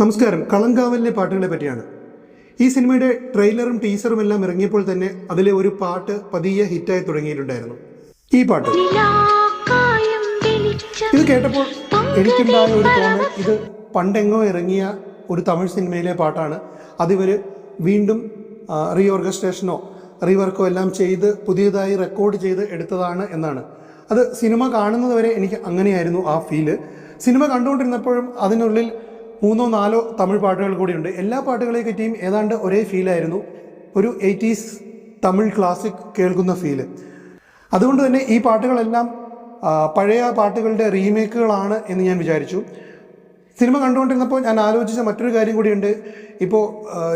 നമസ്കാരം. കളങ്കാവലിലെ പാട്ടുകളെ പറ്റിയാണ്. ഈ സിനിമയുടെ ട്രെയിലറും ടീസറും എല്ലാം ഇറങ്ങിയപ്പോൾ തന്നെ അതിലെ ഒരു പാട്ട് പതിയെ ഹിറ്റായി തുടങ്ങിയിട്ടുണ്ടായിരുന്നു. ഈ പാട്ട്. ഇത് കേട്ടപ്പോൾ എനിക്കുണ്ടായ ഒരു തോന്നൽ. ഇത് പണ്ടെങ്ങോ ഇറങ്ങിയ ഒരു തമിഴ് സിനിമയിലെ പാട്ടാണ്. അതിവർ വീണ്ടും റീ ഓർക്കസ്ട്രേഷനോ റീവർക്കോ എല്ലാം ചെയ്ത് പുതിയതായി റെക്കോർഡ് ചെയ്ത് എടുത്തതാണ് എന്നാണ്. അത് സിനിമ കാണുന്നതുവരെ എനിക്ക് അങ്ങനെയായിരുന്നു ആ ഫീൽ സിനിമ കണ്ടുകൊണ്ടിരുന്നപ്പോഴും അതിനുള്ളിൽ മൂന്നോ നാലോ തമിഴ് പാട്ടുകൾ കൂടിയുണ്ട്. എല്ലാ പാട്ടുകളെ പറ്റിയും ഏതാണ്ട് ഒരേ ഫീലായിരുന്നു ഒരു എയ്റ്റീസ് തമിഴ് ക്ലാസിക് കേൾക്കുന്ന ഫീൽ അതുകൊണ്ട് തന്നെ ഈ പാട്ടുകളെല്ലാം പഴയ പാട്ടുകളുടെ റീമേക്കുകളാണ് എന്ന് ഞാൻ വിചാരിച്ചു. സിനിമ കണ്ടുകൊണ്ടിരുന്നപ്പോൾ ഞാൻ ആലോചിച്ച മറ്റൊരു കാര്യം കൂടിയുണ്ട്. ഇപ്പോൾ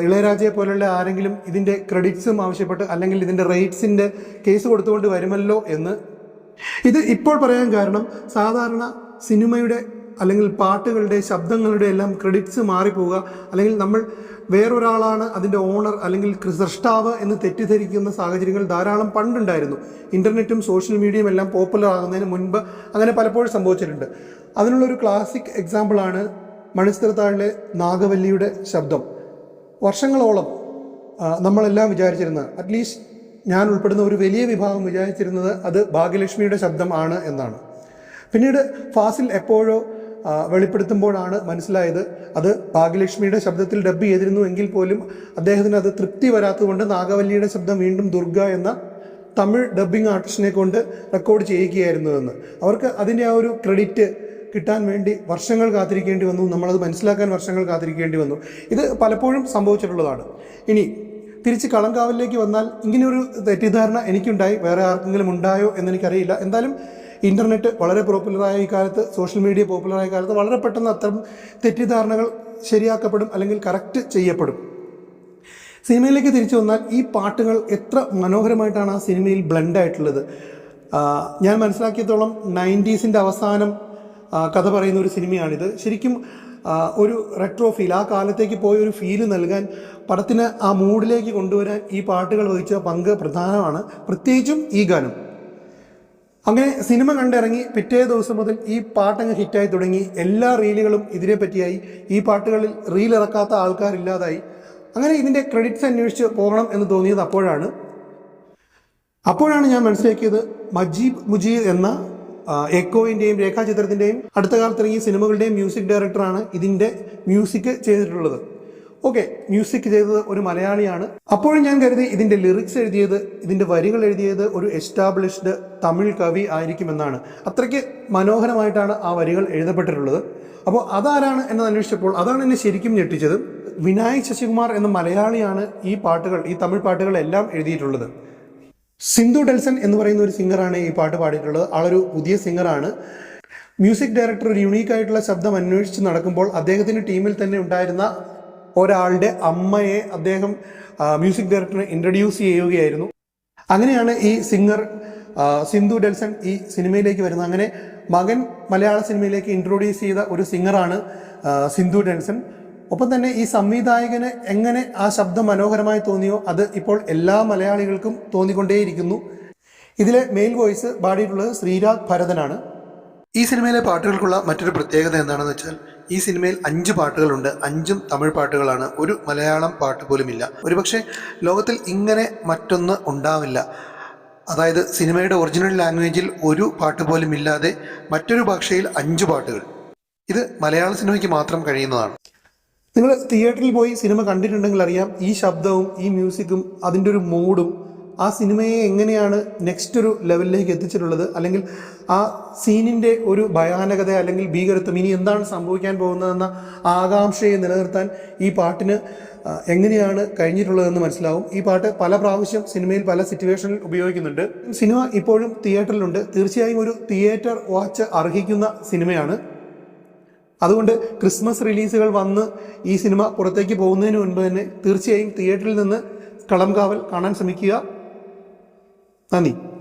ഇളയരാജയെ പോലുള്ള ആരെങ്കിലും ഇതിന്റെ ക്രെഡിറ്റ്സും ആവശ്യപ്പെട്ട് അല്ലെങ്കിൽ ഇതിന്റെ റേറ്റ്സിന്റെ കേസ് കൊടുത്തുകൊണ്ട് വരുമല്ലോ എന്ന്. ഇത് ഇപ്പോൾ പറയാൻ കാരണം സാധാരണ സിനിമയുടെ അല്ലെങ്കിൽ പാട്ടുകളുടെ ശബ്ദങ്ങളുടെ എല്ലാം ക്രെഡിറ്റ്സ് മാറിപ്പോവുക. അല്ലെങ്കിൽ നമ്മൾ വേറൊരാളാണ് അതിന്റെ ഓണർ അല്ലെങ്കിൽ സൃഷ്ടാവ് എന്ന് തെറ്റിദ്ധരിക്കുന്ന സാഹചര്യങ്ങൾ ധാരാളം പണ്ടുണ്ടായിരുന്നു. ഇന്റർനെറ്റും സോഷ്യൽ മീഡിയയും എല്ലാം പോപ്പുലർ ആകുന്നതിന് മുൻപ് അങ്ങനെ പലപ്പോഴും സംഭവിച്ചിട്ടുണ്ട്. അതിനുള്ളൊരു ക്ലാസിക് എക്സാമ്പിളാണ് മണിസ്ഥിരത്താഴിലെ നാഗവല്ലിയുടെ ശബ്ദം. വർഷങ്ങളോളം നമ്മളെല്ലാം വിചാരിച്ചിരുന്നത് അറ്റ്ലീസ്റ്റ് ഞാൻ ഉൾപ്പെടുന്ന ഒരു വലിയ വിഭാഗം വിചാരിച്ചിരുന്നത് അത് ഭാഗ്യലക്ഷ്മിയുടെ ശബ്ദമാണ് എന്നാണ്. പിന്നീട് ഫാസിൽ എപ്പോഴോ വെളിപ്പെടുത്തുമ്പോഴാണ് മനസ്സിലായത്. അത് ഭാഗ്യലക്ഷ്മിയുടെ ശബ്ദത്തിൽ ഡബ് ചെയ്തിരുന്നു എങ്കിൽ പോലും അദ്ദേഹത്തിന് അത് തൃപ്തി വരാത്തതുകൊണ്ട് നാഗവല്ലിയുടെ ശബ്ദം വീണ്ടും ദുർഗ എന്ന തമിഴ് ഡബ്ബിംഗ് ആർട്ടിസ്റ്റിനെ കൊണ്ട് റെക്കോർഡ് ചെയ്യിക്കുകയായിരുന്നുവെന്ന് അവർക്ക് അതിന്റെ ആ ഒരു ക്രെഡിറ്റ് കിട്ടാൻ വേണ്ടി വർഷങ്ങൾ കാത്തിരിക്കേണ്ടി വന്നു. നമ്മളത് മനസ്സിലാക്കാൻ വർഷങ്ങൾ കാത്തിരിക്കേണ്ടി വന്നു. ഇത് പലപ്പോഴും സംഭവിച്ചിട്ടുള്ളതാണ്. ഇനി തിരിച്ച് കളങ്കാവലിലേക്ക് വന്നാൽ ഇങ്ങനെയൊരു തെറ്റിദ്ധാരണ എനിക്കുണ്ടായി. വേറെ ആർക്കെങ്കിലും ഉണ്ടായോ എന്നെനിക്കറിയില്ല. എന്തായാലും ഇന്റർനെറ്റ് വളരെ പോപ്പുലറായ ഈ കാലത്ത് സോഷ്യൽ മീഡിയ പോപ്പുലറായ കാലത്ത് വളരെ പെട്ടെന്ന് അത്തരം തെറ്റിദ്ധാരണകൾ ശരിയാക്കപ്പെടും അല്ലെങ്കിൽ കറക്റ്റ് ചെയ്യപ്പെടും. സിനിമയിലേക്ക് തിരിച്ചു വന്നാൽ ഈ പാട്ടുകൾ എത്ര മനോഹരമായിട്ടാണ് ആ സിനിമയിൽ ബ്ലെൻഡ് ആയിട്ടുള്ളത്. ഞാൻ മനസ്സിലാക്കിയത്തോളം നയന്റീസിന്റെ അവസാനം കഥ പറയുന്ന ഒരു സിനിമയാണിത്. ശരിക്കും ഒരു റെട്രോ ഫീൽ ആ കാലത്തേക്ക് പോയ ഒരു ഫീൽ നൽകാൻ പടത്തിന് ആ മൂഡിലേക്ക് കൊണ്ടുവരാൻ ഈ പാട്ടുകൾ വഹിച്ച പങ്ക് പ്രധാനമാണ്. പ്രത്യേകിച്ചും ഈ ഗാനം. അങ്ങനെ സിനിമ കണ്ടിറങ്ങി പിറ്റേ ദിവസം മുതൽ ഈ പാട്ടങ്ങ് ഹിറ്റായി തുടങ്ങി എല്ലാ റീലുകളും ഇതിനെ പറ്റിയായി. ഈ പാട്ടുകളിൽ റീൽ ഇറക്കാത്ത ആൾക്കാരില്ലാതായി. അങ്ങനെ ഇതിന്റെ ക്രെഡിറ്റ്സ് അന്വേഷിച്ച് പോകണം എന്ന് തോന്നിയത് അപ്പോഴാണ്. അപ്പോഴാണ് ഞാൻ മനസ്സിലാക്കിയത് മജീബ് മുജീദ് എന്ന എക്കോയിന്റെയും രേഖാചിത്രത്തിന്റെയും അടുത്ത കാലത്ത് ഇറങ്ങിയ സിനിമകളുടെയും മ്യൂസിക് ഡയറക്ടറാണ് ഇതിന്റെ മ്യൂസിക് ചെയ്തിട്ടുള്ളത്. ഓക്കെ മ്യൂസിക് ചെയ്തത് ഒരു മലയാളിയാണ്. അപ്പോഴും ഞാൻ കരുതി ഇതിന്റെ ലിറിക്സ് എഴുതിയത് ഇതിന്റെ വരികൾ എഴുതിയത് ഒരു എസ്റ്റാബ്ലിഷ്ഡ് തമിഴ് കവി ആയിരിക്കുമെന്നാണ്. അത്രയ്ക്ക് മനോഹരമായിട്ടാണ് ആ വരികൾ എഴുതപ്പെട്ടിട്ടുള്ളത്. അപ്പോൾ അതാരാണ് എന്ന് അന്വേഷിച്ചപ്പോൾ അതാണ് എന്നെ ശരിക്കും ഞെട്ടിച്ചത്. വിനായക് ശശികുമാർ എന്ന മലയാളിയാണ് ഈ പാട്ടുകൾ ഈ തമിഴ് പാട്ടുകളെല്ലാം എഴുതിയിട്ടുള്ളത്. സിന്ധു ഡെൽസൺ എന്ന് പറയുന്ന ഒരു സിംഗറാണ് ഈ പാട്ട് പാടിയിട്ടുള്ളത്. ആളൊരു പുതിയ സിംഗറാണ്. മ്യൂസിക് ഡയറക്ടർ ഒരു യുണീക്ക് ആയിട്ടുള്ള ശബ്ദം അന്വേഷിച്ച് നടക്കുമ്പോൾ അദ്ദേഹത്തിന്റെ ടീമിൽ തന്നെ ഉണ്ടായിരുന്ന ഒരാളുടെ അമ്മയെ അദ്ദേഹം മ്യൂസിക് ഡയറക്ടറിനെ ഇൻട്രൊഡ്യൂസ് ചെയ്യുകയായിരുന്നു. അങ്ങനെയാണ് ഈ സിംഗർ സിന്ധു ഡെൽസൺ ഈ സിനിമയിലേക്ക് വരുന്നത്. അങ്ങനെ മകൻ മലയാള സിനിമയിലേക്ക് ഇൻട്രൊഡ്യൂസ് ചെയ്ത ഒരു സിംഗറാണ് സിന്ധു ഡെൽസൺ. ഒപ്പം തന്നെ ഈ സംവിധായകന് എങ്ങനെ ആ ശബ്ദം മനോഹരമായി തോന്നിയോ അത് ഇപ്പോൾ എല്ലാ മലയാളികൾക്കും തോന്നിക്കൊണ്ടേയിരിക്കുന്നു. ഇതിലെ മെയിൽ വോയിസ് പാടിയിട്ടുള്ളത് ശ്രീരാഗ് ഭരതനാണ്. ഈ സിനിമയിലെ പാട്ടുകൾക്കുള്ള മറ്റൊരു പ്രത്യേകത എന്താണെന്ന് വെച്ചാൽ ഈ സിനിമയിൽ അഞ്ച് പാട്ടുകളുണ്ട്. അഞ്ചും തമിഴ് പാട്ടുകളാണ്. ഒരു മലയാളം പാട്ട് പോലുമില്ല. ഒരുപക്ഷെ ലോകത്തിൽ ഇങ്ങനെ മറ്റൊന്ന് ഉണ്ടാവില്ല. അതായത് സിനിമയുടെ ഒറിജിനൽ ലാംഗ്വേജിൽ ഒരു പാട്ട് പോലും ഇല്ലാതെ മറ്റൊരു ഭാഷയിൽ അഞ്ച് പാട്ടുകൾ. ഇത് മലയാള സിനിമയ്ക്ക് മാത്രം കഴിയുന്നതാണ്. നിങ്ങൾ തിയേറ്ററിൽ പോയി സിനിമ കണ്ടിട്ടുണ്ടെങ്കിൽ അറിയാം ഈ ശബ്ദവും ഈ മ്യൂസിക്കും അതിന്റെ ഒരു മൂഡും ആ സിനിമയെ എങ്ങനെയാണ് നെക്സ്റ്റ് ഒരു ലെവലിലേക്ക് എത്തിച്ചിട്ടുള്ളത്? അല്ലെങ്കിൽ ആ സീനിന്റെ ഒരു ഭയാനകത അല്ലെങ്കിൽ ഭീകരത്വം ഇനി എന്താണ് സംഭവിക്കാൻ പോകുന്നതെന്ന ആകാംക്ഷയെ നിലനിർത്താൻ ഈ പാട്ടിന് എങ്ങനെയാണ് കഴിഞ്ഞിട്ടുള്ളതെന്ന് മനസ്സിലാവും. ഈ പാട്ട് പല പ്രാവശ്യം സിനിമയിൽ പല സിറ്റുവേഷനിൽ ഉപയോഗിക്കുന്നുണ്ട്. സിനിമ ഇപ്പോഴും തിയേറ്ററിലുണ്ട് തീർച്ചയായും ഒരു തിയേറ്റർ വാച്ച് അർഹിക്കുന്ന സിനിമയാണ്. അതുകൊണ്ട് ക്രിസ്മസ് റിലീസുകൾ വന്ന് ഈ സിനിമ പുറത്തേക്ക് പോകുന്നതിന് മുൻപ് തന്നെ തീർച്ചയായും തിയേറ്ററിൽ നിന്ന് കളംകാവൽ കാണാൻ ശ്രമിക്കുക. Amém.